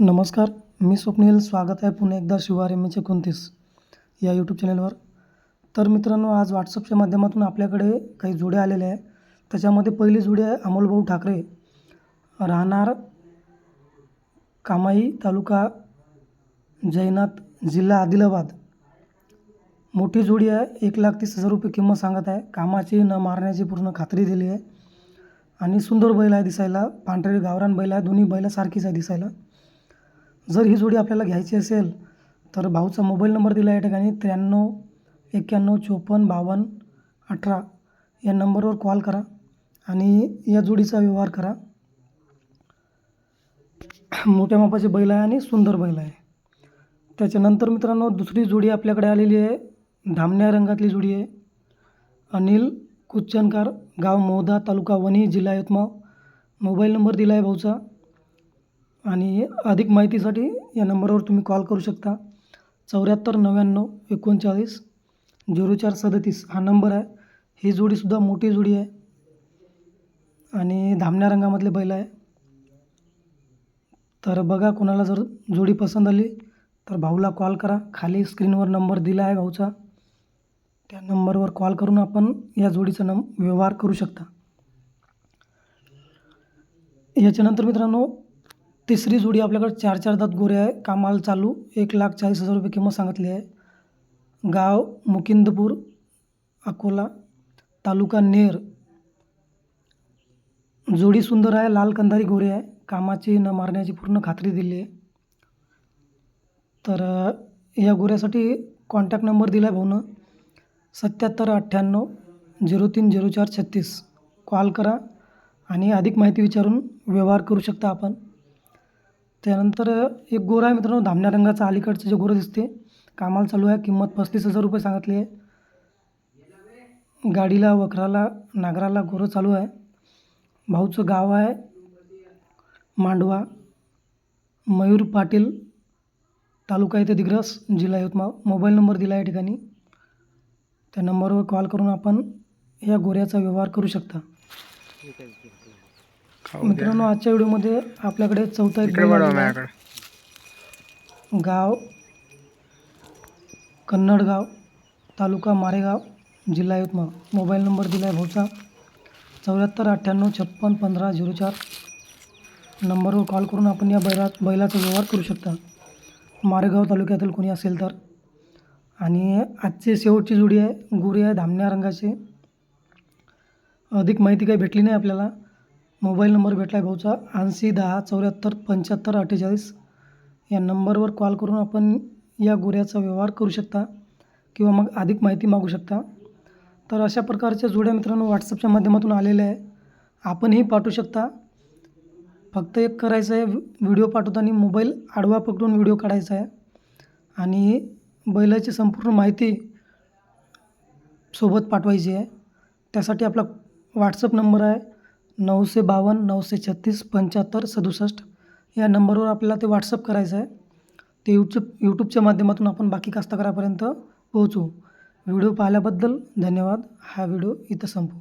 नमस्कार मी स्वप्नील. स्वागत आहे पुन्हा एकदा शिवार एम एच एकोणतीस या यूट्यूब चॅनलवर तर मित्रांनो आज व्हॉट्सअपच्या माध्यमातून आपल्याकडे काही जोड्या आलेल्या आहे त्याच्यामध्ये पहिली जोडी आहे अमोलभाऊ ठाकरे. राहणार कामाई तालुका जैनाथ जिल्हा आदिलाबाद. मोठी जोडी आहे एक लाख तीस हजार रुपये किंमत सांगत आहे. कामाची न मारण्याची पूर्ण खात्री दिली आहे. आणि सुंदर बैल आहे दिसायला पांढरे गावरान बैल आहे दोन्ही बैलासारखीच आहे दिसायला. जर ही जोडी आपल्याला घ्यायची असेल तर भाऊचा मोबाईल नंबर दिला आहे या ठिकाणी त्र्याण्णव एक्क्याण्णव चोपन्न बावन्न अठरा. या नंबरवर कॉल करा आणि या जोडीचा व्यवहार करा. मोठ्या मापाचे बैल आहे आणि सुंदर बैल आहे. त्याच्यानंतर मित्रांनो दुसरी जोडी आपल्याकडे आलेली आहे. धामण्या रंगातली जोडी आहे. अनिल कुच्चनकार गाव मोदा तालुका वणी जिल्हा यवतमाळ. मोबाईल नंबर दिला आहे भाऊचा. आणि अधिक माहितीसाठी या नंबरवर तुम्ही कॉल करू शकता. चौऱ्याहत्तर नव्याण्णव एकोणचाळीस झिरो चार सदतीस हा नंबर आहे. ही जोडीसुद्धा मोठी जोडी आहे. आणि धामण्या रंगामधले बैल आहे. तर बघा कोणाला जर जोडी पसंत आली तर भाऊला कॉल करा. खाली स्क्रीनवर नंबर दिला आहे भाऊचा. त्या नंबरवर कॉल करून आपण या जोडीचा नम व्यवहार करू शकता. याच्यानंतर मित्रांनो तिसरी जोडी आपल्याकडे चार चार दात गोरे आहे. कामाल चालू. एक लाख चाळीस हजार रुपये किंमत सांगितली आहे. गाव मुकिंदपूर अकोला तालुका नेर. जोडी सुंदर आहे. लाल कंधारी गोरे आहे. कामाची न मारण्याची पूर्ण खात्री दिली आहे. तर या गोऱ्यासाठी कॉन्टॅक्ट नंबर दिला आहे भाऊनं. सत्याहत्तर अठ्ठ्याण्णव झिरो तीन झिरो चार छत्तीस. कॉल करा आणि अधिक माहिती विचारून व्यवहार करू शकता आपण. त्यानंतर एक गोरा आहे मित्रांनो धामण्या रंगाचा. अलीकडचं जे गोरं दिसते कामाला चालू आहे. किंमत पस्तीस हजार रुपये सांगितली आहे. गाडीला वखराला नागराला गोरं चालू आहे. भाऊचं गाव आहे मांडवा. मयूर पाटील तालुका येथे दिग्रस जिल्हा यवतमाळ. मोबाईल नंबर दिला आहे या ठिकाणी. त्या नंबरवर कॉल करून आपण या गोऱ्याचा व्यवहार करू शकता. मित्रांनो आजच्या व्हिडिओमध्ये आपल्याकडे चौथा एक गाव कन्नडगाव तालुका मारेगाव जिल्हा यवतमाळ. मोबाईल नंबर दिला आहे भाऊचा. चौऱ्याहत्तर अठ्ठ्याण्णव छप्पन पंधरा झिरो चार. नंबरवर कॉल करून आपण या बैला बैलाचा व्यवहार करू शकता. मारेगाव तालुक्यातील कोणी असेल तर. आणि आजची शेवटची जोडी आहे गुरी आहे धामण्या रंगाची. अधिक माहिती काही भेटली नाही आपल्याला. मोबाईल नंबर भेटला आहे भाऊचा. ऐंशी दहा चौऱ्याहत्तर पंच्याहत्तर अठ्ठेचाळीस या नंबरवर कॉल करून आपण या गोऱ्याचा व्यवहार करू शकता किंवा मग अधिक माहिती मागू शकता. तर अशा प्रकारच्या जोड्या मित्रांनो व्हॉट्सअपच्या माध्यमातून आलेल्या आहे. आपणही पाठवू शकता. फक्त एक करायचं आहे व्हिडिओ पाठवताना मोबाईल आडवा पकडून व्हिडिओ काढायचा आहे. आणि बैलाची संपूर्ण माहिती सोबत पाठवायची आहे. त्यासाठी आपला व्हॉट्सअप नंबर आहे नऊशे बावन्न नऊशे छत्तीस पंच्याहत्तर सदुसष्ट या नंबरवर आपल्याला ते व्हॉट्सअप करायचं आहे. ते यूट्यूब यूट्यूबच्या माध्यमातून आपण बाकी कास्तकारापर्यंत पोहोचू. व्हिडिओ पाहिल्याबद्दल धन्यवाद. हा व्हिडिओ इथं संपू.